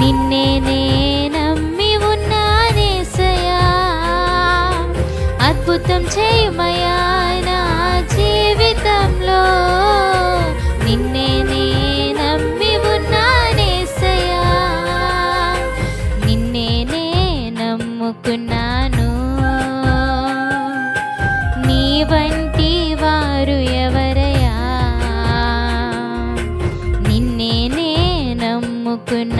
నిన్నే నే నమ్మి ఉన్నానేసయా అద్భుతం చేయమయా నా జీవితంలో. నిన్నే నే నమ్మి ఉన్నానేసయా నిన్నే నే నమ్ముకున్నాను నీ వంటి వారు ఎవరయా? నిన్నే నే నమ్ముకున్నా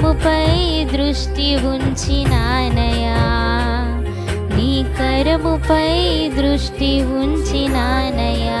కరముపై దృష్టి ఉంచినానయా నీ కరముపై దృష్టి ఉంచినానయా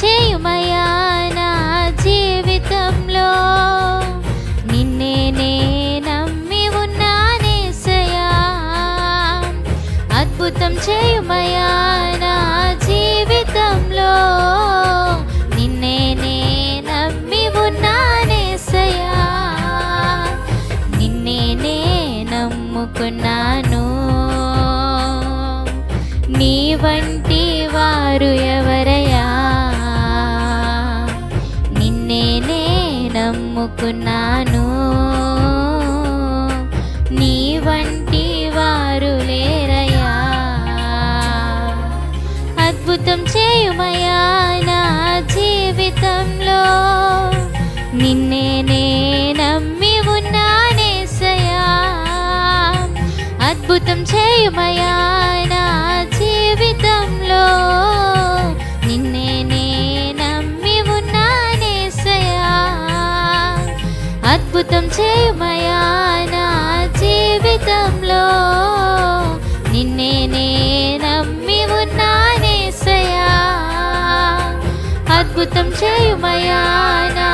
చేయుమయా నా జీవితంలో. నిన్నే నే నమ్మి ఉన్నానేసయా అద్భుతం చేయుమయా నా జీవితంలో. నిన్నే నే నమ్మి ఉన్నానేసయా నిన్నే నే నమ్ముకున్నాను నీ వంటి వారు ఎవరు? నమ్ముకున్నాను నీ వంటి వారు లేరయ్యా. అద్భుతం చేయుమయా నా జీవితంలో. నిన్నే నే నమ్మి ఉన్నానేసయా అద్భుతం చేయుమయా చేయమయా నా జీవితంలో నిన్నే నే నమ్మి ఉన్నానేసయా అద్భుతం చేయమయా నా